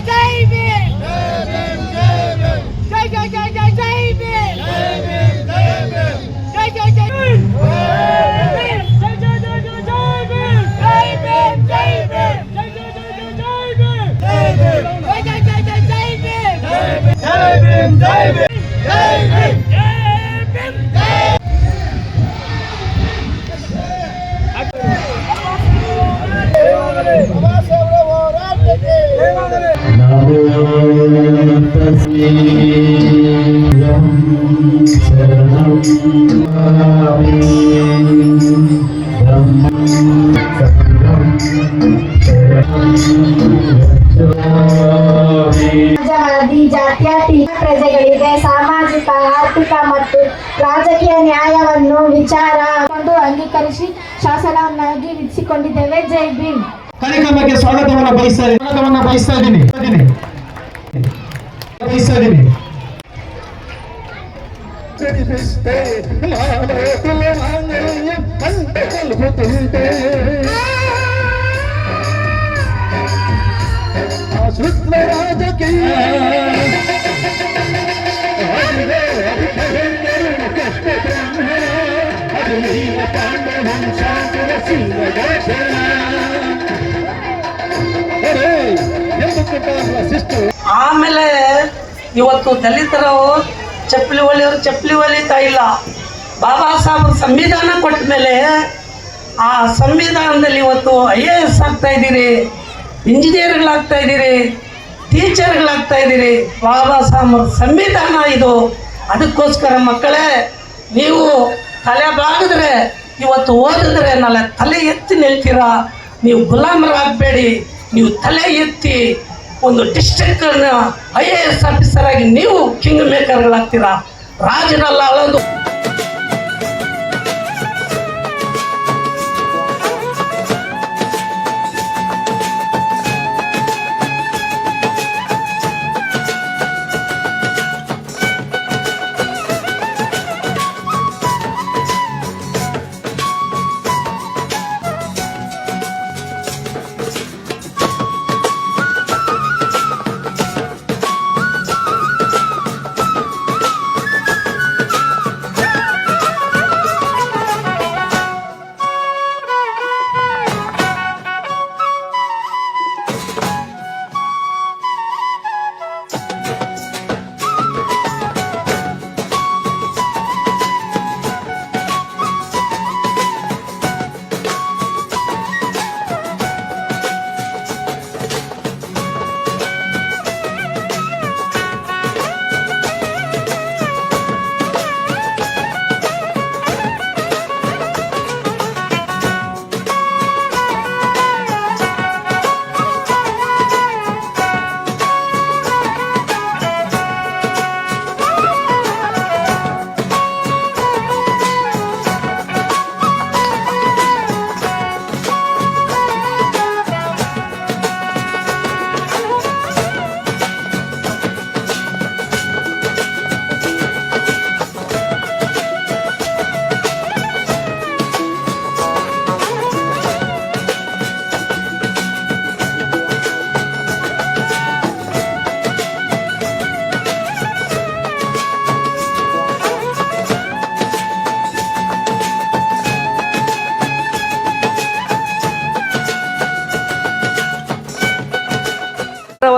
Jai Jai Thank you. ಕಾರ್ಯಕ್ರಮಕ್ಕೆ ಸ್ವಾಗತವನ್ನ ಬಯಸ್ತಾ ಇದ್ದೀನಿ ಸ್ವಾಗತವನ್ನ ಬಯಸ್ತಾ ಇದ್ದೀನಿ ಇದ್ದೀನಿ. ಬಯಸ್ತಾ ಇದ್ದೀನಿ ಆಮೇಲೆ ಇವತ್ತು ದಲಿತರು ಚಪ್ಪಲಿ ಹೊಲಿಯೋರು ಚಪ್ಪಲಿ ಹೊಲಿತಾ ಇಲ್ಲ. ಬಾಬಾ ಸಾಹೇಬ್ ಸಂವಿಧಾನ ಕೊಟ್ಟ ಮೇಲೆ ಆ ಸಂವಿಧಾನದಲ್ಲಿ ಇವತ್ತು ಐ ಎ ಎಸ್ ಆಗ್ತಾ ಇದ್ದೀರಿ, ಇಂಜಿನಿಯರ್ಗಳಾಗ್ತಾ ಇದ್ದೀರಿ, ಟೀಚರ್ಗಳಾಗ್ತಾ ಇದ್ದೀರಿ. ಬಾಬಾ ಸಾಹೇಬ್ ಸಂವಿಧಾನ ಇದು. ಅದಕ್ಕೋಸ್ಕರ ಮಕ್ಕಳೇ, ನೀವು ತಲೆ ಬಾಗಿದ್ರೆ, ಇವತ್ತು ಓದಿದ್ರೆ ನಾಳೆ ತಲೆ ಎತ್ತಿ ನಿಲ್ತೀರಾ? ನೀವು ಗುಲಾಮರಾಗಬೇಡಿ, ನೀವು ತಲೆ ಎತ್ತಿ ಒಂದು district I A S officer ಆಗಿ ನೀವು ಕಿಂಗ್ ಮೇಕರ್ಗಳಾಗ್ತೀರಾ ರಾಜನಲ್ಲ ಅಳೋದು.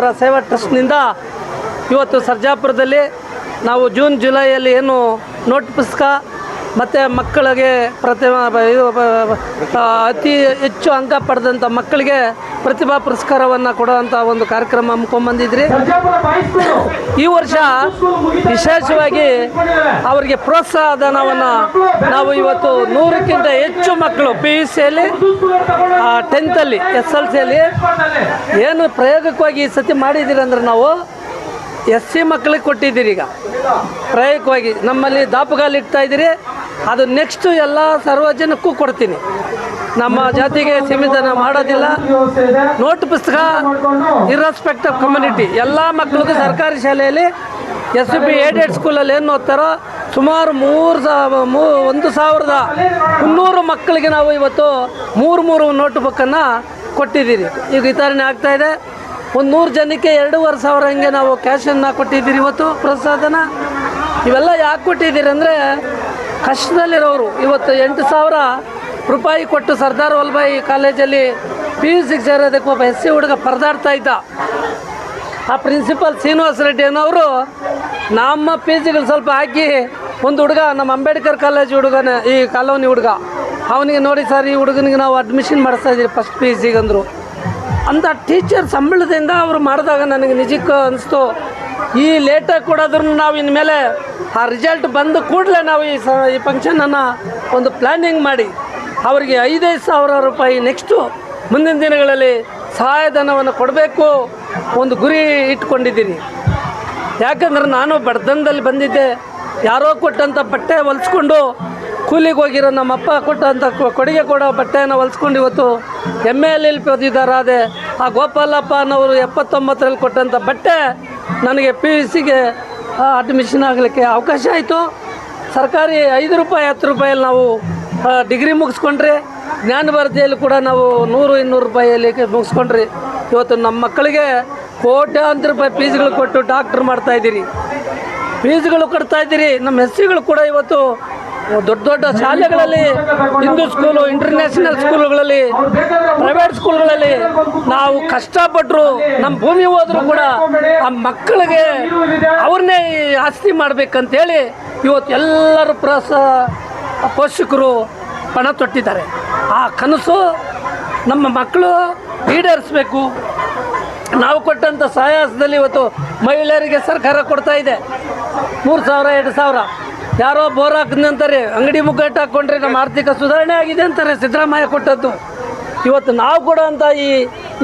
ಅವರ ಸೇವಾ ಟ್ರಸ್ಟ್ನಿಂದ ಇವತ್ತು ಸರ್ಜಾಪುರದಲ್ಲಿ ನಾವು ಜೂನ್ ಜುಲೈಯಲ್ಲಿ ಏನು ನೋಟ್ ಪುಸ್ತಕ ಮತ್ತು ಮಕ್ಕಳಿಗೆ ಪ್ರತಿ ಅತಿ ಹೆಚ್ಚು ಅಂಕ ಪಡೆದಂಥ ಮಕ್ಕಳಿಗೆ ಪ್ರತಿಭಾ ಪುರಸ್ಕಾರವನ್ನು ಕೊಡುವಂಥ ಒಂದು ಕಾರ್ಯಕ್ರಮ ಹಮ್ಮಿಕೊಂಡ್ಬಂದಿದ್ರಿ. ಈ ವರ್ಷ ವಿಶೇಷವಾಗಿ ಅವರಿಗೆ ಪ್ರೋತ್ಸಾಹ ಧನವನ್ನು ನಾವು ಇವತ್ತು ನೂರಕ್ಕಿಂತ ಹೆಚ್ಚು ಮಕ್ಕಳು ಪಿ ಯು ಸಿಯಲ್ಲಿ ಟೆಂತಲ್ಲಿ ಎಸ್ ಎಲ್ ಸಿಯಲ್ಲಿ ಏನು ಪ್ರಯೋಗಕ್ಕಾಗಿ ಈ ಸತಿ ಮಾಡಿದ್ದೀರಿ ನಾವು ಎಸ್ ಸಿ ಮಕ್ಕಳಿಗೆ ಕೊಟ್ಟಿದ್ದೀರಿ ಈಗ. ಪ್ರಯೋಗವಾಗಿ ನಮ್ಮಲ್ಲಿ ದಾಪುಗಾಲು ಇಡ್ತಾ ಇದ್ದೀರಿ. ಅದು ನೆಕ್ಸ್ಟು ಎಲ್ಲ ಸರ್ವಜನಕ್ಕೂ ಕೊಡ್ತೀನಿ. ನಮ್ಮ ಜಾತಿಗೆ ಸೀಮಿತನ ಮಾಡೋದಿಲ್ಲ. ನೋಟ್ ಪುಸ್ತಕ ಇರ್ರೆಸ್ಪೆಕ್ಟ್ ಆಫ್ ಕಮ್ಯುನಿಟಿ ಎಲ್ಲ ಮಕ್ಕಳಿಗೂ ಸರ್ಕಾರಿ ಶಾಲೆಯಲ್ಲಿ ಎಸ್ ಪಿ ಏಡೆಡ್ ಸ್ಕೂಲಲ್ಲಿ ಏನು ಓದ್ತಾರೋ ಸುಮಾರು ಮೂರು ಸಾವಿರ ಮೂ ಒಂದು ಸಾವಿರದ ಮುನ್ನೂರು ಮಕ್ಕಳಿಗೆ ನಾವು ಇವತ್ತು ಮೂರು ಮೂರು ನೋಟ್ ಬುಕ್ಕನ್ನು ಕೊಟ್ಟಿದ್ದೀರಿ. ಈಗ ವಿತರಣೆ ಆಗ್ತಾಯಿದೆ ಒಂದು ನೂರು ಜನಕ್ಕೆ ಎರಡೂವರೆ ಸಾವಿರ ಹಂಗೆ ನಾವು ಕ್ಯಾಶನ್ನು ಕೊಟ್ಟಿದ್ದೀರಿ ಇವತ್ತು ಪ್ರಸಾದನ. ಇವೆಲ್ಲ ಯಾಕೆ ಕೊಟ್ಟಿದ್ದೀರಿ ಅಂದರೆ ಕಷ್ಟದಲ್ಲಿರೋರು. ಇವತ್ತು ಎಂಟು ಸಾವಿರ ರೂಪಾಯಿ ಕೊಟ್ಟು ಸರ್ದಾರ್ ವಲ್ಲಭಾಯಿ ಕಾಲೇಜಲ್ಲಿ ಪಿ ಯು ಸಿಗೆ ಸೇರೋದಕ್ಕೆ ಒಬ್ಬ ಎಸ್ ಸಿ ಹುಡುಗ ಪರದಾಡ್ತಾ ಇದ್ದ. ಆ ಪ್ರಿನ್ಸಿಪಲ್ ಶ್ರೀನಿವಾಸ ರೆಡ್ಡಿ ಅನ್ನೋರು ನಮ್ಮ ಪಿ ಜಿಗಳು ಸ್ವಲ್ಪ ಹಾಕಿ ಒಂದು ಹುಡುಗ, ನಮ್ಮ ಅಂಬೇಡ್ಕರ್ ಕಾಲೇಜ್ ಹುಡುಗನ, ಈ ಕಾಲೋನಿ ಹುಡುಗ. ಅವನಿಗೆ ನೋಡಿ ಸರ್, ಈ ಹುಡುಗನಿಗೆ ನಾವು ಅಡ್ಮಿಷನ್ ಮಾಡಿಸ್ತಾ ಇದ್ದೀವಿ ಫಸ್ಟ್ ಪಿ ಯು ಅಂದರು. ಅಂತ ಟೀಚರ್ ಸಂಬಳದಿಂದ ಅವರು ಮಾಡಿದಾಗ ನನಗೆ ನಿಜಕ್ಕೂ ಅನಿಸ್ತು. ಈ ಲೇಟಾಗಿ ಕೊಡೋದ್ರೂ ನಾವು ಇನ್ಮೇಲೆ ಆ ರಿಸಲ್ಟ್ ಬಂದ ಕೂಡಲೇ ನಾವು ಈ ಸ, ಈ ಫಂಕ್ಷನನ್ನು ಒಂದು ಪ್ಲ್ಯಾನಿಂಗ್ ಮಾಡಿ. ಅವರಿಗೆ ಐದೈದು ಸಾವಿರ ರೂಪಾಯಿ ನೆಕ್ಸ್ಟು ಮುಂದಿನ ದಿನಗಳಲ್ಲಿ ಸಹಾಯಧನವನ್ನು ಕೊಡಬೇಕು ಒಂದು ಗುರಿ ಇಟ್ಕೊಂಡಿದ್ದೀನಿ. ಯಾಕಂದ್ರೆ ನಾನು ಬಡತನದಲ್ಲಿ ಬಂದಿದ್ದೆ. ಯಾರೋ ಕೊಟ್ಟಂಥ ಬಟ್ಟೆ ಹೊಲಿಸ್ಕೊಂಡು ಕೂಲಿಗೆ ಹೋಗಿರೋ ನಮ್ಮಪ್ಪ ಕೊಟ್ಟಂಥ ಕೊಡುಗೆ ಕೊಡೋ ಬಟ್ಟೆಯನ್ನು ಹೊಲಿಸ್ಕೊಂಡು ಇವತ್ತು ಎಂ ಎಲ್ ಎಲ್ ಪದಿದಾರಾದೆ ಆ ಗೋಪಾಲಪ್ಪ ಅನ್ನೋರು ಎಪ್ಪತ್ತೊಂಬತ್ತರಲ್ಲಿ ಕೊಟ್ಟಂಥ ಬಟ್ಟೆ ನನಗೆ ಪಿ ಯು ಸಿಗೆ ಅಡ್ಮಿಷನ್ ಆಗಲಿಕ್ಕೆ ಅವಕಾಶ ಆಯಿತು. ಸರ್ಕಾರಿ ಐದು ರೂಪಾಯಿ ಹತ್ತು ರೂಪಾಯಲ್ಲಿ ನಾವು ಡಿಗ್ರಿ ಮುಗಿಸ್ಕೊಂಡ್ರೆ ಜ್ಞಾನ ಕೂಡ ನಾವು ನೂರು, ಇನ್ನೂರು ರೂಪಾಯಿಯಲ್ಲಿ ಮುಗಿಸ್ಕೊಂಡ್ರಿ ಇವತ್ತು ನಮ್ಮ ಮಕ್ಕಳಿಗೆ ಕೋಟ್ಯಾಂತರ ರೂಪಾಯಿ ಫೀಸ್ಗಳು ಕೊಟ್ಟು ಡಾಕ್ಟ್ರ್ ಮಾಡ್ತಾ ಇದ್ದೀರಿ. ಫೀಸ್ಗಳು ಕೊಡ್ತಾ ಇದ್ದೀರಿ. ನಮ್ಮ ಎಸ್ ಸಿಗಳು ಕೂಡ ಇವತ್ತು ದೊಡ್ಡ ದೊಡ್ಡ ಶಾಲೆಗಳಲ್ಲಿ, ಹಿಂದೂ ಸ್ಕೂಲು ಇಂಟರ್ನ್ಯಾಷನಲ್ ಸ್ಕೂಲುಗಳಲ್ಲಿ ಪ್ರೈವೇಟ್ ಸ್ಕೂಲ್ಗಳಲ್ಲಿ ನಾವು ಕಷ್ಟಪಟ್ಟರು ನಮ್ಮ ಭೂಮಿ ಹೋದರೂ ಕೂಡ ಆ ಮಕ್ಕಳಿಗೆ ಅವ್ರನ್ನೇ ಆಸ್ತಿ ಮಾಡಬೇಕಂತೇಳಿ ಇವತ್ತು ಎಲ್ಲರೂ ಪ್ರೋತ್ಸ ಪೋಷಕರು ಪಣ ತೊಟ್ಟಿದ್ದಾರೆ. ಆ ಕನಸು ನಮ್ಮ ಮಕ್ಕಳು ಈಡೇರಿಸ್ಬೇಕು. ನಾವು ಕೊಟ್ಟಂಥ ಸಹಾಯದಲ್ಲಿ ಇವತ್ತು ಮಹಿಳೆಯರಿಗೆ ಸರ್ಕಾರ ಕೊಡ್ತಾ ಇದೆ. ಮೂರು ಸಾವಿರ, ಎರಡು ಸಾವಿರ. ಯಾರೋ ಬೋರ್ ಹಾಕಿದಂತಾರೆ ಅಂಗಡಿ ಮುಗ್ಗಟ್ಟು ಹಾಕ್ಕೊಂಡ್ರೆ ನಮ್ಮ ಆರ್ಥಿಕ ಸುಧಾರಣೆ ಆಗಿದೆ ಅಂತಾರೆ ಸಿದ್ದರಾಮಯ್ಯ ಕೊಟ್ಟದ್ದು. ಇವತ್ತು ನಾವು ಕೊಡೋಂಥ ಈ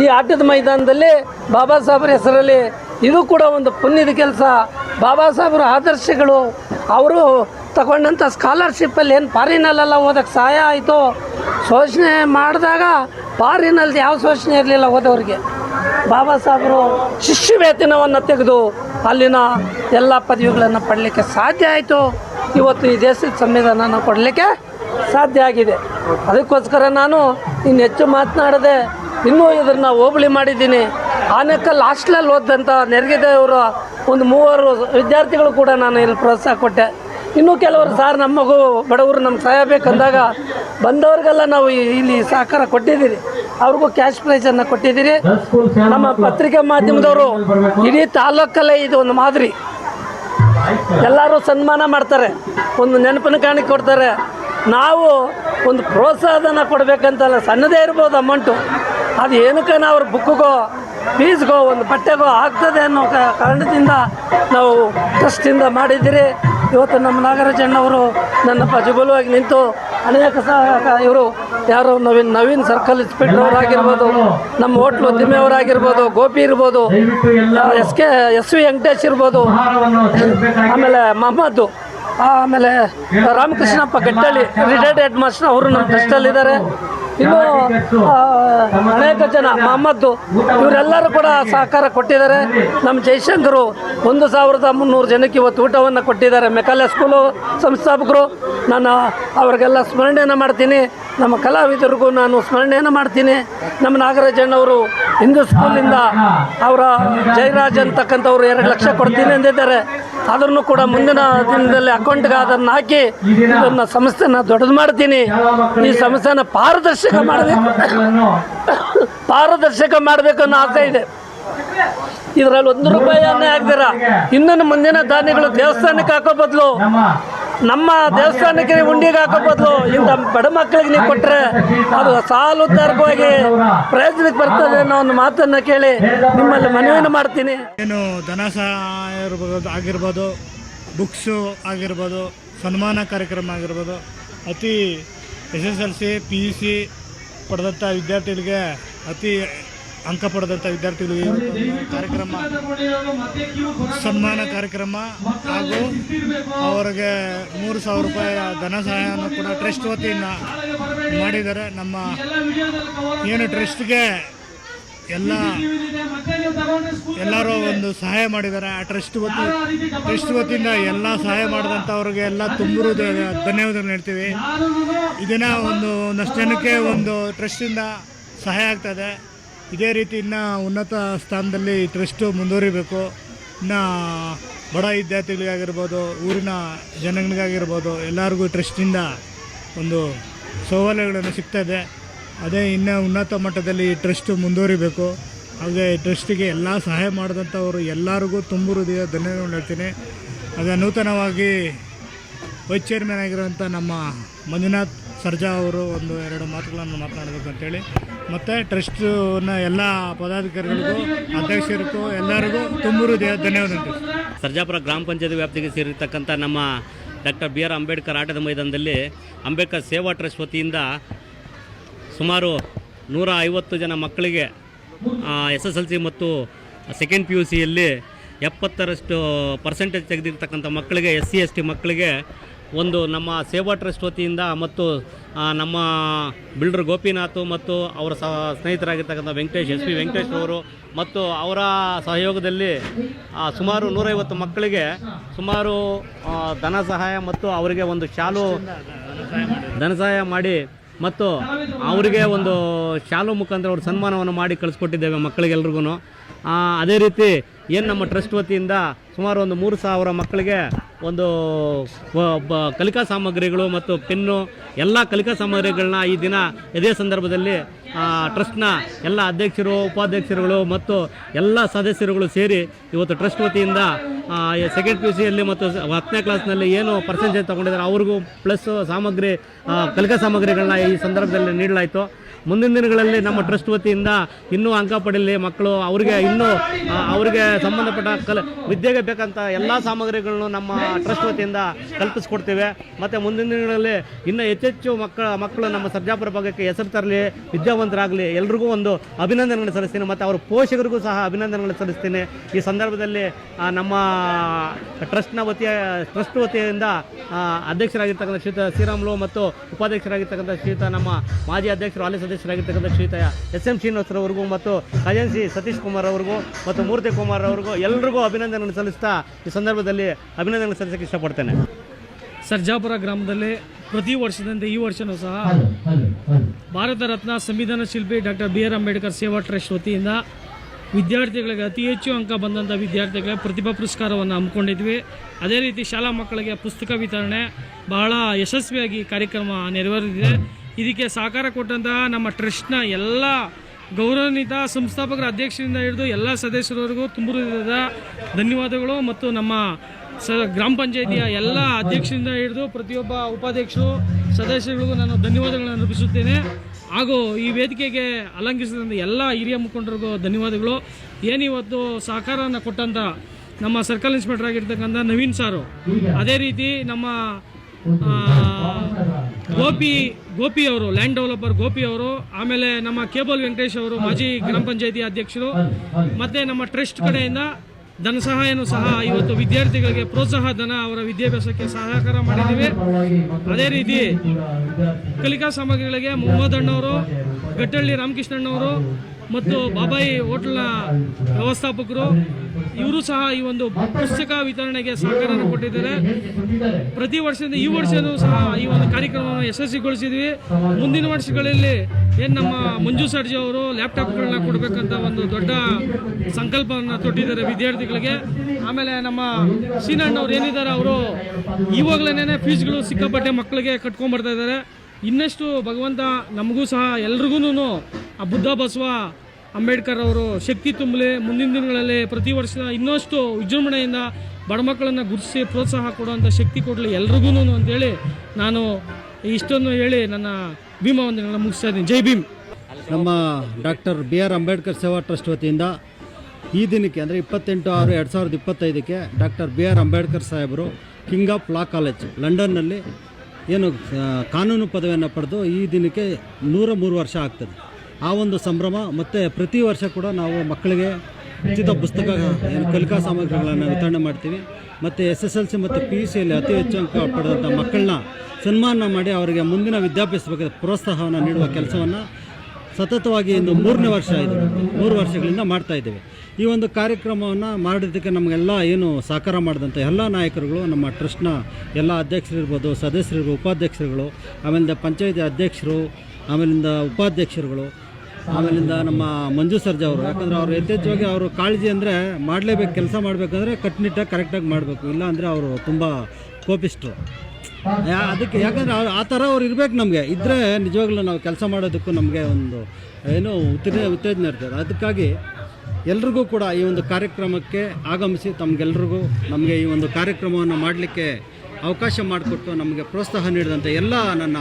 ಈ ಆಟದ ಮೈದಾನದಲ್ಲಿ ಬಾಬಾ ಸಾಹೇಬ್ರ ಹೆಸರಲ್ಲಿ ಇದು ಕೂಡ ಒಂದು ಪುಣ್ಯದ ಕೆಲಸ. ಬಾಬಾ ಸಾಹೇಬ್ರ ಆದರ್ಶಗಳು, ಅವರು ತಗೊಂಡಂಥ ಸ್ಕಾಲರ್ಶಿಪ್ಪಲ್ಲಿ ಏನು ಫಾರಿನಲ್ಲೆಲ್ಲ ಓದೋಕ್ಕೆ ಸಹಾಯ ಆಯಿತು? ಶೋಷಣೆ ಮಾಡಿದಾಗ ಫಾರಿನಲ್ಲಿ ಯಾವ ಶೋಷಣೆ ಇರಲಿಲ್ಲ ಓದೋರಿಗೆ. ಬಾಬಾ ಸಾಹೇಬರು ಶಿಷ್ಯ ವೇತನವನ್ನು ತೆಗೆದು ಅಲ್ಲಿನ ಎಲ್ಲ ಪದವಿಗಳನ್ನು ಪಡಲಿಕ್ಕೆ ಸಾಧ್ಯ ಆಯಿತು. ಇವತ್ತು ಈ ದೇಶದ ಸಂವಿಧಾನನ ಕೊಡಲಿಕ್ಕೆ ಸಾಧ್ಯ ಆಗಿದೆ. ಅದಕ್ಕೋಸ್ಕರ ನಾನು ಇನ್ನು ಹೆಚ್ಚು ಮಾತನಾಡದೆ ಇನ್ನೂ ಇದನ್ನು ಹೋಬಳಿ ಮಾಡಿದ್ದೀನಿ. ಆನೇಕಲ್ ಹಾಸ್ಟ್ಲಲ್ಲಿ ಓದಂಥ ಅವರು ಒಂದು ಮೂವರು ವಿದ್ಯಾರ್ಥಿಗಳು ಕೂಡ ನಾನು ಇಲ್ಲಿ ಪ್ರೋತ್ಸಾಹ ಕೊಟ್ಟೆ. ಇನ್ನೂ ಕೆಲವರು, ಸಾರ್, ನಮ್ಮ ಮಗು, ಬಡವರು ಸಹಾಯ ಬೇಕಂದಾಗ ಬಂದವ್ರಿಗೆಲ್ಲ ನಾವು ಇಲ್ಲಿ ಸಹಕಾರ ಕೊಟ್ಟಿದ್ದೀರಿ. ಅವ್ರಿಗೂ ಕ್ಯಾಶ್ ಪ್ರೈಸನ್ನು ಕೊಟ್ಟಿದ್ದೀರಿ. ನಮ್ಮ ಪತ್ರಿಕೆ ಮಾಧ್ಯಮದವರು ಇಡೀ ತಾಲೂಕಲ್ಲೇ ಇದು ಒಂದು ಮಾದರಿ. ಎಲ್ಲರೂ ಸನ್ಮಾನ ಮಾಡ್ತಾರೆ. ಒಂದು ನೆನಪಿನ ಕಾಣಿಕೆ ಕೊಡ್ತಾರೆ. ನಾವು ಒಂದು ಪ್ರೋತ್ಸಾಹನ ಕೊಡಬೇಕಂತಲ್ಲ, ಸಣ್ಣದೇ ಇರ್ಬೋದು ಅಮೌಂಟು ಅದು ಏನಕ್ಕೆ ನಾವು ಅವ್ರ ಬುಕ್ಕಿಗೋ, ಫೀಸ್ಗೋ, ಒಂದು ಬಟ್ಟೆಗೋ ಆಗ್ತದೆ ಅನ್ನೋ ಕಾರಣದಿಂದ ನಾವು ಟ್ರಸ್ಟಿಂದ ಮಾಡಿದ್ದೀರಿ. ಇವತ್ತು ನಮ್ಮ ನಾಗರಾಜಣ್ಣವರು ನನ್ನ ಪ್ರಜಬಲವಾಗಿ ನಿಂತು ಅನೇಕ ಸಹಾಯಕ ಇವರು ಯಾರು ನವೀನ್ ನವೀನ್ ಸರ್ಕಲ್ ಇನ್ಸ್ಪೆಕ್ಟರ್ ನಮ್ಮ ಹೋಟ್ಲು ತಿಮ್ಮೆಯವರಾಗಿರ್ಬೋದು ಗೋಪಿ ಇರ್ಬೋದು S K S V Venkatesh ಇರ್ಬೋದು ಆಮೇಲೆ ಮಹಮ್ಮದ್ದು ಆಮೇಲೆ Ramakrishnappa Gattahalli retired head master ಅವರು ನಮ್ಮ ಟ್ರಸ್ಟಲ್ಲಿದ್ದಾರೆ ಇನ್ನು ಅನೇಕ ಜನ ಮಹಮ್ಮದ್ದು ಇವರೆಲ್ಲರೂ ಕೂಡ ಸಹಕಾರ ಕೊಟ್ಟಿದ್ದಾರೆ. ನಮ್ಮ ಜಯಶಂಕರು ಒಂದು ಸಾವಿರದ ಮುನ್ನೂರು ಜನಕ್ಕೆ ಇವತ್ತು ಊಟವನ್ನು ಕೊಟ್ಟಿದ್ದಾರೆ. ಮೆಕಾಲೆ ಸ್ಕೂಲು ಸಂಸ್ಥಾಪಕರು ನಾನು ಅವ್ರಿಗೆಲ್ಲ ಸ್ಮರಣೆಯನ್ನು ಮಾಡ್ತೀನಿ. ನಮ್ಮ ಕಲಾವಿದರಿಗೂ ನಾನು ಸ್ಮರಣೆಯನ್ನು ಮಾಡ್ತೀನಿ. ನಮ್ಮ ನಾಗರಾಜಣ್ಣವರು ಹಿಂದೂ ಸ್ಕೂಲಿಂದ ಅವರ ಜಯರಾಜ್ ಅಂತಕ್ಕಂಥವ್ರು ಎರಡು ಲಕ್ಷ ಕೊಡ್ತೀನಿ ಅಂದಿದ್ದಾರೆ. ಅದನ್ನು ಕೂಡ ಮುಂದಿನ ದಿನದಲ್ಲಿ ಅಕೌಂಟ್ಗೆ ಅದನ್ನು ಹಾಕಿ ಇದನ್ನ ಸಂಸ್ಥೆನ ದೊಡ್ಡದು ಮಾಡ್ತೀನಿ. ಈ ಸಂಸ್ಥೆನ ಪಾರದರ್ಶಕ ಮಾಡಬೇಕು ಪಾರದರ್ಶಕ ಮಾಡಬೇಕು ಅನ್ನೋ ಆಸೆ ಇದೆ. ಇದರಲ್ಲಿ ಒಂದು ರೂಪಾಯಿಯನ್ನೇ ಹಾಕ್ದಿರ ಇನ್ನೊಂದು ಮುಂದಿನ ಧಾನ್ಯಗಳು ದೇವಸ್ಥಾನಕ್ಕೆ ಹಾಕೋ ಬದಲು. ನಮ್ಮ ದೇವಸ್ಥಾನಕ್ಕೆ ಉಂಡಿಗೆ ಹಾಕೋ ಬದಲು ಇಂಥ ಬಡ ಮಕ್ಕಳಿಗೆ ನೀವು ಕೊಟ್ಟರೆ ಅದು ಸಾಲುದ್ದಾರಕವಾಗಿ ಪ್ರಯೋಜನಕ್ಕೆ ಬರ್ತದೆ ಅನ್ನೋ ಒಂದು ಮಾತನ್ನು ಕೇಳಿ ನಿಮ್ಮಲ್ಲಿ ಮನವಿಯನ್ನು ಮಾಡ್ತೀನಿ. ಏನು ಧನ ಸಹಾಯ ಆಗಿರ್ಬೋದು ಬುಕ್ಸು ಆಗಿರ್ಬೋದು, ಸನ್ಮಾನ ಕಾರ್ಯಕ್ರಮ ಆಗಿರ್ಬೋದು, ಅತಿ S S L C, P U C ಪಡೆದಂಥ ವಿದ್ಯಾರ್ಥಿಗಳಿಗೆ ಅತಿ ಅಂಕ ಪಡೆದಂಥ ವಿದ್ಯಾರ್ಥಿಗಳಿಗೆ ಇವತ್ತೊಂದು ಕಾರ್ಯಕ್ರಮ, ಸನ್ಮಾನ ಕಾರ್ಯಕ್ರಮ ಹಾಗೂ ಅವರಿಗೆ ಮೂರು ಸಾವಿರ ರೂಪಾಯಿ ಧನ ಸಹಾಯವನ್ನು ಕೂಡ ಟ್ರಸ್ಟ್ ವತಿಯಿಂದ ಮಾಡಿದ್ದಾರೆ. ನಮ್ಮ ಏನು ಟ್ರಸ್ಟ್ಗೆ ಎಲ್ಲ ಎಲ್ಲರೂ ಒಂದು ಸಹಾಯ ಮಾಡಿದ್ದಾರೆ. ಆ ಟ್ರಸ್ಟ್ ವತಿ, ಟ್ರಸ್ಟ್ ವತಿಯಿಂದ ಎಲ್ಲ ಸಹಾಯ ಮಾಡಿದಂಥವ್ರಿಗೆ ಎಲ್ಲ ತುಂಬರು ಧನ್ಯವಾದಗಳು ಹೇಳ್ತೀವಿ. ಇದನ್ನು ಒಂದು ಒಂದಷ್ಟು ಜನಕ್ಕೆ ಒಂದು ಟ್ರಸ್ಟಿಂದ ಸಹಾಯ ಆಗ್ತದೆ ಇದೇ ರೀತಿ ಇನ್ನು ಉನ್ನತ ಸ್ಥಾನದಲ್ಲಿ ಟ್ರಸ್ಟು ಮುಂದುವರಿಬೇಕು. ಇನ್ನು ಬಡ ವಿದ್ಯಾರ್ಥಿಗಳಿಗಾಗಿರ್ಬೋದು, ಊರಿನ ಜನಗಳಿಗಾಗಿರ್ಬೋದು, ಎಲ್ಲರಿಗೂ ಟ್ರಸ್ಟಿಂದ ಒಂದು ಸೌಲಭ್ಯಗಳನ್ನು ಸಿಗ್ತದೆ ಅದೇ ಇನ್ನೂ ಉನ್ನತ ಮಟ್ಟದಲ್ಲಿ ಟ್ರಸ್ಟ್ ಮುಂದುವರಿಬೇಕು. ಹಾಗೆ ಟ್ರಸ್ಟಿಗೆ ಎಲ್ಲ ಸಹಾಯ ಮಾಡಿದಂಥವರು ಎಲ್ಲರಿಗೂ ತುಂಬ ಹೃದಯ ಧನ್ಯವಾದಗಳು ಹೇಳ್ತೀನಿ. ಹಾಗೆ ನೂತನವಾಗಿ ವೈಸ್ ಚೇರ್ಮನ್ ಆಗಿರುವಂಥ ನಮ್ಮ ಮಂಜುನಾಥ್ ಸರ್ಜಾ ಅವರು ಒಂದು ಎರಡು ಮಾತುಗಳನ್ನು ಮಾತನಾಡಬೇಕು ಅಂತೇಳಿ. ಮತ್ತು ಟ್ರಸ್ಟ್ನ ಎಲ್ಲ ಪದಾಧಿಕಾರಿಗಳಿಗೂ, ಅಧ್ಯಕ್ಷರಿಗೂ, ಎಲ್ಲರಿಗೂ ತುಂಬೂರು ಧನ್ಯವಾದ ಸರ್ಜಾಪುರ ಗ್ರಾಮ ಪಂಚಾಯತ್ ವ್ಯಾಪ್ತಿಗೆ ಸೇರಿರ್ತಕ್ಕಂಥ ನಮ್ಮ ಡಾಕ್ಟರ್ ಬಿ ಆರ್ ಅಂಬೇಡ್ಕರ್ ಆಟದ ಮೈದಾನದಲ್ಲಿ ಅಂಬೇಡ್ಕರ್ ಸೇವಾ ಟ್ರಸ್ಟ್ ವತಿಯಿಂದ ಸುಮಾರು ನೂರ ಐವತ್ತು ಜನ ಮಕ್ಕಳಿಗೆ ಎಸ್ ಎಸ್ ಎಲ್ ಸಿ ಮತ್ತು ಸೆಕೆಂಡ್ ಪಿ ಯು ಸಿಯಲ್ಲಿ ಎಪ್ಪತ್ತರಷ್ಟು ಪರ್ಸೆಂಟೇಜ್ ತೆಗೆದಿರ್ತಕ್ಕಂಥ ಮಕ್ಕಳಿಗೆ, ಎಸ್ ಸಿ, ಎಸ್ ಟಿ ಮಕ್ಕಳಿಗೆ ಒಂದು ನಮ್ಮ ಸೇವಾ ಟ್ರಸ್ಟ್ ವತಿಯಿಂದ ಮತ್ತು ನಮ್ಮ ಬಿಲ್ಡರ್ ಗೋಪಿನಾಥ್ ಮತ್ತು ಅವರ ಸ ಸ್ನೇಹಿತರಾಗಿರ್ತಕ್ಕಂಥ ವೆಂಕಟೇಶ್, ಎಸ್ ಪಿ ವೆಂಕಟೇಶ್ ಅವರು ಮತ್ತು ಅವರ ಸಹಯೋಗದಲ್ಲಿ ಸುಮಾರು ನೂರೈವತ್ತು ಮಕ್ಕಳಿಗೆ ಸುಮಾರು ಧನ ಸಹಾಯ ಮತ್ತು ಅವರಿಗೆ ಒಂದು ಶಾಲು ಧನ ಸಹಾಯ ಮಾಡಿ ಮತ್ತು ಅವರಿಗೆ ಒಂದು ಶಾಲು ಮುಖಾಂತರ ಅವ್ರ ಸನ್ಮಾನವನ್ನು ಮಾಡಿ ಕಳಿಸ್ಕೊಟ್ಟಿದ್ದೇವೆ ಮಕ್ಕಳಿಗೆಲ್ರಿಗೂ ಅದೇ ರೀತಿ ಏನು ನಮ್ಮ ಟ್ರಸ್ಟ್ ವತಿಯಿಂದ ಸುಮಾರು ಒಂದು ಮೂರು ಸಾವಿರ ಮಕ್ಕಳಿಗೆ ಒಂದು ಕಲಿಕಾ ಸಾಮಗ್ರಿಗಳು ಮತ್ತು ಪೆನ್ನು, ಎಲ್ಲ ಕಲಿಕಾ ಸಾಮಗ್ರಿಗಳನ್ನ ಈ ದಿನ ಇದೇ ಸಂದರ್ಭದಲ್ಲಿ ಟ್ರಸ್ಟ್ನ ಎಲ್ಲ ಅಧ್ಯಕ್ಷರು, ಉಪಾಧ್ಯಕ್ಷರುಗಳು ಮತ್ತು ಎಲ್ಲ ಸದಸ್ಯರುಗಳು ಸೇರಿ ಇವತ್ತು ಟ್ರಸ್ಟ್ ವತಿಯಿಂದ ಸೆಕೆಂಡ್ ಪಿ ಯು ಸಿಯಲ್ಲಿ ಮತ್ತು ಹತ್ತನೇ ಕ್ಲಾಸ್ನಲ್ಲಿ ಏನು ಪರ್ಸೆಂಟೇಜ್ ತೊಗೊಂಡಿದ್ದಾರೆ, ಅವ್ರಿಗೂ ಪ್ಲಸ್ ಸಾಮಗ್ರಿ ಕಲಿಕಾ ಸಾಮಗ್ರಿಗಳನ್ನ ಈ ಸಂದರ್ಭದಲ್ಲಿ ನೀಡಲಾಯಿತು. ಮುಂದಿನ ದಿನಗಳಲ್ಲಿ ನಮ್ಮ ಟ್ರಸ್ಟ್ ವತಿಯಿಂದ ಇನ್ನೂ ಅಂಕ ಪಡೆಯಲಿ ಮಕ್ಕಳು ಅವರಿಗೆ ಇನ್ನೂ ಅವರಿಗೆ ಸಂಬಂಧಪಟ್ಟ ಕಲ, ವಿದ್ಯೆಗೆ ಬೇಕಂತ ಎಲ್ಲ ಸಾಮಗ್ರಿಗಳನ್ನು ನಮ್ಮ ಟ್ರಸ್ಟ್ ವತಿಯಿಂದ ಕಲ್ಪಿಸ್ಕೊಡ್ತೇವೆ. ಮತ್ತು ಮುಂದಿನ ದಿನಗಳಲ್ಲಿ ಇನ್ನೂ ಹೆಚ್ಚೆಚ್ಚು ಮಕ್ಕಳ, ಮಕ್ಕಳು ನಮ್ಮ ಸರ್ಜಾಪುರ ಭಾಗಕ್ಕೆ ಹೆಸರು ತರಲಿ, ವಿದ್ಯಾವಂತರಾಗಲಿ, ಎಲ್ರಿಗೂ ಒಂದು ಅಭಿನಂದನೆಗಳನ್ನು ಸಲ್ಲಿಸ್ತೀನಿ. ಮತ್ತು ಅವರ ಪೋಷಕರಿಗೂ ಸಹ ಅಭಿನಂದನೆಗಳನ್ನು ಸಲ್ಲಿಸ್ತೀನಿ. ಈ ಸಂದರ್ಭದಲ್ಲಿ ನಮ್ಮ ಟ್ರಸ್ಟ್ನ ವತಿಯ, ಟ್ರಸ್ಟ್ ವತಿಯಿಂದ ಅಧ್ಯಕ್ಷರಾಗಿರ್ತಕ್ಕಂಥ ಶ್ರೀತ ಶ್ರೀರಾಮ್ಲು ಮತ್ತು ಉಪಾಧ್ಯಕ್ಷರಾಗಿರ್ತಕ್ಕಂಥ ಶ್ರೀತ ನಮ್ಮ ಮಾಜಿ ಅಧ್ಯಕ್ಷರು ಹಾಲಿ ಸದಸ್ಯರಾಗಿರ್ತಕ್ಕಂಥ ಶ್ರೀತಯ ಎಸ್ ಎಂ ಶ್ರೀನಿವಾಸರವ್ರಿಗೂ ಮತ್ತು ಖಜಾನ್ಸಿ ಸತೀಶ್ ಕುಮಾರ್ ಅವರಿಗೂ ಮತ್ತು ಮೂರ್ತಿ ಕುಮಾರ್ ಅವರಿಗೂ ಎಲ್ರಿಗೂ ಅಭಿನಂದನೆ ಸಲ್ಲಿಸ್ತಾ ಈ ಸಂದರ್ಭದಲ್ಲಿ ಅಭಿನಂದನೆ ಸಲ್ಲಿಸೋಕ್ಕೆ ಇಷ್ಟಪಡ್ತೇನೆ. ಸರ್ಜಾಪುರ ಗ್ರಾಮದಲ್ಲಿ ಪ್ರತಿ ವರ್ಷದಂತೆ ಈ ವರ್ಷವೂ ಸಹ ಭಾರತ ರತ್ನ ಸಂವಿಧಾನ ಶಿಲ್ಪಿ ಡಾಕ್ಟರ್ ಬಿ ಆರ್ ಅಂಬೇಡ್ಕರ್ ಸೇವಾ ಟ್ರಸ್ಟ್ ವತಿಯಿಂದ ವಿದ್ಯಾರ್ಥಿಗಳಿಗೆ ಅತಿ ಹೆಚ್ಚು ಅಂಕ ಬಂದಂಥ ವಿದ್ಯಾರ್ಥಿಗಳಿಗೆ ಪ್ರತಿಭಾ ಪುರಸ್ಕಾರವನ್ನು ಹಮ್ಮಿಕೊಂಡಿದ್ವಿ. ಅದೇ ರೀತಿ ಶಾಲಾ ಮಕ್ಕಳಿಗೆ ಪುಸ್ತಕ ವಿತರಣೆ ಬಹಳ ಯಶಸ್ವಿಯಾಗಿ ಕಾರ್ಯಕ್ರಮ ನೆರವೇರಿದೆ ಇದಕ್ಕೆ ಸಹಕಾರ ಕೊಟ್ಟಂತಹ ನಮ್ಮ ಟ್ರಸ್ಟ್ನ ಎಲ್ಲ ಗೌರವಾನ್ವಿತ ಸಂಸ್ಥಾಪಕರ ಅಧ್ಯಕ್ಷರಿಂದ ಹಿಡಿದು ಎಲ್ಲ ಸದಸ್ಯರವರೆಗೂ ತುಂಬ ಧನ್ಯವಾದಗಳು ಮತ್ತು ನಮ್ಮ ಸ ಗ್ರಾಮ ಪಂಚಾಯಿತಿಯ ಎಲ್ಲ ಅಧ್ಯಕ್ಷರಿಂದ ಹಿಡಿದು ಪ್ರತಿಯೊಬ್ಬ ಉಪಾಧ್ಯಕ್ಷರು ಸದಸ್ಯರಿಗೂ ನಾನು ಧನ್ಯವಾದಗಳನ್ನು ಅರ್ಪಿಸುತ್ತೇನೆ. ಹಾಗೂ ಈ ವೇದಿಕೆಗೆ ಅಲಂಕರಿಸಿದಂಥ ಎಲ್ಲ ಹಿರಿಯ ಮುಖಂಡರಿಗೂ ಧನ್ಯವಾದಗಳು. ಏನಿವತ್ತು ಸಹಕಾರವನ್ನು ಕೊಟ್ಟಂಥ ನಮ್ಮ ಸರ್ಕಲ್ ಇನ್ಸ್ಪೆಕ್ಟರ್ ಆಗಿರ್ತಕ್ಕಂಥ ನವೀನ್ ಸಾರು. ಅದೇ ರೀತಿ ನಮ್ಮ ಗೋಪಿ ಗೋಪಿ ಅವರು ಲ್ಯಾಂಡ್ ಡೆವಲಪರ್ ಗೋಪಿ ಅವರು, ಆಮೇಲೆ ನಮ್ಮ ಕೇಬಲ್ ವೆಂಕಟೇಶ್ ಅವರು, ಮಾಜಿ ಗ್ರಾಮ ಪಂಚಾಯತಿ ಅಧ್ಯಕ್ಷರು, ಮತ್ತೆ ನಮ್ಮ ಟ್ರಸ್ಟ್ ಕಡೆಯಿಂದ ಧನ ಸಹಾಯನೂ ಸಹ ಇವತ್ತು ವಿದ್ಯಾರ್ಥಿಗಳಿಗೆ ಪ್ರೋತ್ಸಾಹ, ಧನ ಅವರ ವಿದ್ಯಾಭ್ಯಾಸಕ್ಕೆ ಸಹಕಾರ ಮಾಡಿದ್ದೀವಿ. ಅದೇ ರೀತಿ ಕಲಿಕಾ ಸಾಮಗ್ರಿಗಳಿಗೆ ಮೊಹಮ್ಮದ್ ಅಣ್ಣವರು, ಗಟ್ಟಳ್ಳಿ ರಾಮಕೃಷ್ಣಣ್ಣವರು ಮತ್ತು ಬಾಬಾಯಿ ಹೋಟೆಲ್ನ ವ್ಯವಸ್ಥಾಪಕರು, ಇವರು ಸಹ ಈ ಒಂದು ಪುಸ್ತಕ ವಿತರಣೆಗೆ ಸಹಕಾರ ಕೊಟ್ಟಿದ್ದಾರೆ. ಪ್ರತಿ ವರ್ಷದಿಂದ ಈ ವರ್ಷನೂ ಸಹ ಈ ಒಂದು ಕಾರ್ಯಕ್ರಮವನ್ನು ಯಶಸ್ವಿಗೊಳಿಸಿದ್ವಿ. ಮುಂದಿನ ವರ್ಷಗಳಲ್ಲಿ ಏನು ನಮ್ಮ ಮಂಜು ಸರ್ಜಿ ಅವರು ಲ್ಯಾಪ್ಟಾಪ್ಗಳನ್ನ ಕೊಡಬೇಕಂತ ಒಂದು ದೊಡ್ಡ ಸಂಕಲ್ಪವನ್ನು ತೊಟ್ಟಿದ್ದಾರೆ ವಿದ್ಯಾರ್ಥಿಗಳಿಗೆ. ಆಮೇಲೆ ನಮ್ಮ ಸೀನಣ್ಣವ್ರು ಏನಿದ್ದಾರೆ, ಅವರು ಇವಾಗಲೇ ಫೀಸ್ಗಳು ಸಿಕ್ಕಾಪಟ್ಟೆ ಮಕ್ಕಳಿಗೆ ಕಟ್ಕೊಂಡ್ಬರ್ತಾ ಇದ್ದಾರೆ. ಇನ್ನಷ್ಟು ಭಗವಂತ ನಮಗೂ ಸಹ ಎಲ್ರಿಗೂ ಆ ಬುದ್ಧ ಬಸವ ಅಂಬೇಡ್ಕರ್ ಅವರು ಶಕ್ತಿ ತುಂಬಲಿ ಮುಂದಿನ ದಿನಗಳಲ್ಲಿ ಪ್ರತಿ ವರ್ಷ ಇನ್ನಷ್ಟು ವಿಜೃಂಭಣೆಯಿಂದ ಬಡ ಮಕ್ಕಳನ್ನು ಗುರುತಿಸಿ ಪ್ರೋತ್ಸಾಹ ಕೊಡುವಂಥ ಶಕ್ತಿ ಕೊಡಲಿ ಎಲ್ರಿಗೂ ಅಂತೇಳಿ ನಾನು ಇಷ್ಟನ್ನು ಹೇಳಿ ನನ್ನ ಭೀಮವಂದನೆಗಳನ್ನ ಮುಗಿಸ್ತಾ ಇದ್ದೀನಿ. ಜೈ ಭೀಮ್. ನಮ್ಮ ಡಾಕ್ಟರ್ ಬಿ ಆರ್ ಅಂಬೇಡ್ಕರ್ ಸೇವಾ ಟ್ರಸ್ಟ್ ವತಿಯಿಂದ ಈ ದಿನಕ್ಕೆ ಅಂದರೆ ಇಪ್ಪತ್ತೆಂಟು ಆರು ಎರಡು ಸಾವಿರದ ಇಪ್ಪತ್ತೈದಕ್ಕೆ ಡಾಕ್ಟರ್ ಬಿ ಆರ್ ಅಂಬೇಡ್ಕರ್ ಸಾಹೇಬರು ಕಿಂಗ್ ಆಫ್ ಲಾ ಕಾಲೇಜ್ ಲಂಡನ್ನಲ್ಲಿ ಏನು ಕಾನೂನು ಪದವಿಯನ್ನು ಪಡೆದು ಈ ದಿನಕ್ಕೆ ನೂರ ಮೂರು ವರ್ಷ ಆಗ್ತದೆ. ಆ ಒಂದು ಸಂಭ್ರಮ ಮತ್ತು ಪ್ರತಿ ವರ್ಷ ಕೂಡ ನಾವು ಮಕ್ಕಳಿಗೆ ಉಚಿತ ಪುಸ್ತಕ ಏನು ಕಲಿಕಾ ಸಾಮಗ್ರಿಗಳನ್ನು ವಿತರಣೆ ಮಾಡ್ತೀವಿ. ಮತ್ತು ಎಸ್ ಎಸ್ ಎಲ್ ಸಿ ಮತ್ತು ಪಿ ಯು ಸಿಯಲ್ಲಿ ಅತಿ ಹೆಚ್ಚು ಅಂಕ ಪಡೆದಂಥ ಮಕ್ಕಳನ್ನ ಸನ್ಮಾನ ಮಾಡಿ ಅವರಿಗೆ ಮುಂದಿನ ವಿದ್ಯಾಭ್ಯಾಸ ಬಗ್ಗೆ ಪ್ರೋತ್ಸಾಹವನ್ನು ನೀಡುವ ಕೆಲಸವನ್ನು ಸತತವಾಗಿ ಇಂದು ಮೂರನೇ ವರ್ಷ ಇದು ಮೂರು ವರ್ಷಗಳಿಂದ ಮಾಡ್ತಾ ಇದ್ದೇವೆ. ಈ ಒಂದು ಕಾರ್ಯಕ್ರಮವನ್ನು ಮಾಡೋದಕ್ಕೆ ನಮಗೆಲ್ಲ ಏನು ಸಹಕಾರ ಮಾಡಿದಂಥ ಎಲ್ಲ ನಾಯಕರುಗಳು, ನಮ್ಮ ಟ್ರಸ್ಟ್ನ ಎಲ್ಲ ಅಧ್ಯಕ್ಷರಿರ್ಬೋದು, ಸದಸ್ಯರಿರ್ಬೋದು, ಉಪಾಧ್ಯಕ್ಷರುಗಳು, ಆಮೇಲೆ ಪಂಚಾಯತಿ ಅಧ್ಯಕ್ಷರು ಆಮೇಲಿಂದ ಉಪಾಧ್ಯಕ್ಷರುಗಳು, ಆಮೇಲಿಂದ ನಮ್ಮ ಮಂಜು ಸರ್ಜಾ ಅವರು. ಯಾಕಂದರೆ ಅವರು ಯಥೇಚ್ಛವಾಗಿ ಅವರು ಕಾಳಜಿ ಅಂದರೆ ಮಾಡಲೇಬೇಕು, ಕೆಲಸ ಮಾಡಬೇಕಂದ್ರೆ ಕಟ್ಟುನಿಟ್ಟಾಗಿ ಕರೆಕ್ಟಾಗಿ ಮಾಡಬೇಕು. ಇಲ್ಲ ಅಂದರೆ ಅವರು ತುಂಬ ಕೋಪಿಸ್ಟ್ರು ಅದಕ್ಕೆ ಯಾಕಂದರೆ ಆ ಥರ ಅವ್ರು ಇರಬೇಕು ನಮಗೆ. ಇದ್ದರೆ ನಿಜವಾಗ್ಲೂ ನಾವು ಕೆಲಸ ಮಾಡೋದಕ್ಕೂ ನಮಗೆ ಒಂದು, ಏನೋ ಉತ್ತೇಜ, ಉತ್ತೇಜನ ಇರ್ತದೆ. ಅದಕ್ಕಾಗಿ ಎಲ್ರಿಗೂ ಕೂಡ ಈ ಒಂದು ಕಾರ್ಯಕ್ರಮಕ್ಕೆ ಆಗಮಿಸಿ ತಮಗೆಲ್ರಿಗೂ ನಮಗೆ ಈ ಒಂದು ಕಾರ್ಯಕ್ರಮವನ್ನು ಮಾಡಲಿಕ್ಕೆ ಅವಕಾಶ ಮಾಡಿಕೊಟ್ಟು ನಮಗೆ ಪ್ರೋತ್ಸಾಹ ನೀಡಿದಂಥ ಎಲ್ಲ ನನ್ನ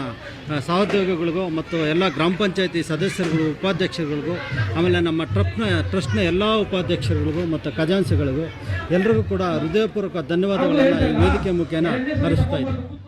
ಸಹೋದ್ಯೋಗಿಗಳಿಗೂ ಮತ್ತು ಎಲ್ಲ ಗ್ರಾಮ ಪಂಚಾಯತಿ ಸದಸ್ಯರುಗಳು ಉಪಾಧ್ಯಕ್ಷರುಗಳಿಗೂ, ಆಮೇಲೆ ನಮ್ಮ ಟ್ರಸ್ಟ್ನ ಟ್ರಸ್ಟ್ನ ಎಲ್ಲ ಉಪಾಧ್ಯಕ್ಷರುಗಳಿಗೂ ಮತ್ತು ಖಜಾನ್ಸಿಗಳಿಗೂ ಎಲ್ರಿಗೂ ಕೂಡ ಹೃದಯಪೂರ್ವಕ ಧನ್ಯವಾದಗಳನ್ನು ಈ ವೇದಿಕೆ ಮುಖೇನ ಹರಿಸ್ತಾ ಇದ್ದೀನಿ.